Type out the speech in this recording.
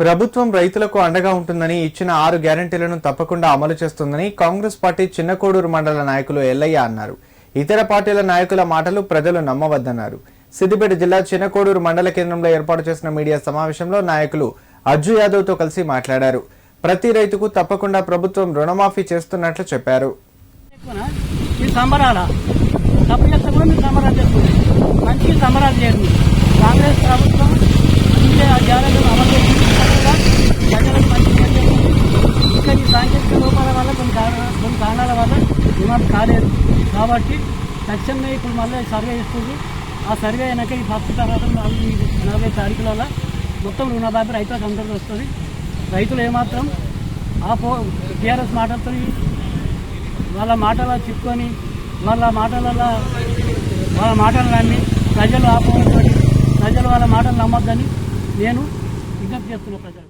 ప్రభుత్వం రైతులకు అండగా ఉంటుందని ఇచ్చిన ఆరు గ్యారంటీలను తప్పకుండా అమలు చేస్తుందని కాంగ్రెస్ పార్టీ చిన్నకోడూరు మండల నాయకులు ఎల్లయ్య అన్నారు. ఇతర పార్టీల నాయకుల మాటలు ప్రజలు నమ్మవద్దన్నారు. సిద్దిపేట జిల్లా చిన్నకోడూరు మండల కేంద్రంలో ఏర్పాటు చేసిన మీడియా సమావేశంలో నాయకులు అజ్జు యాదవ్తో కలిసి మాట్లాడారు. ప్రతి రైతుకు తప్పకుండా ప్రభుత్వం రుణమాఫీ చేస్తున్నట్లు చెప్పారు. సంబరాలు? చేస్తుంది మంచి సంబరాలు చేయండి. రుణాలు కాలేదు. కాబట్టి తక్షణమే ఇప్పుడు మళ్ళీ సర్వే ఇస్తుంది ఆ సర్వే అయినాక ఈ ఫస్ట్ తర్వాత నాలుగు నలభై తారీఖులలో మొత్తం రుణబాబు రైతులకు అందరికీ వస్తుంది. రైతులు ఏమాత్రం ఆ పో టీఆర్ఎస్ మాటలతో వాళ్ళ మాటల చిక్కుకొని వాళ్ళ మాటలలో వాళ్ళ మాటలు నమ్మి ప్రజలు ఆపడంతో ప్రజలు వాళ్ళ మాటలు నమ్మొద్దని నేను విజ్ఞప్తి చేస్తున్నా ప్రజలు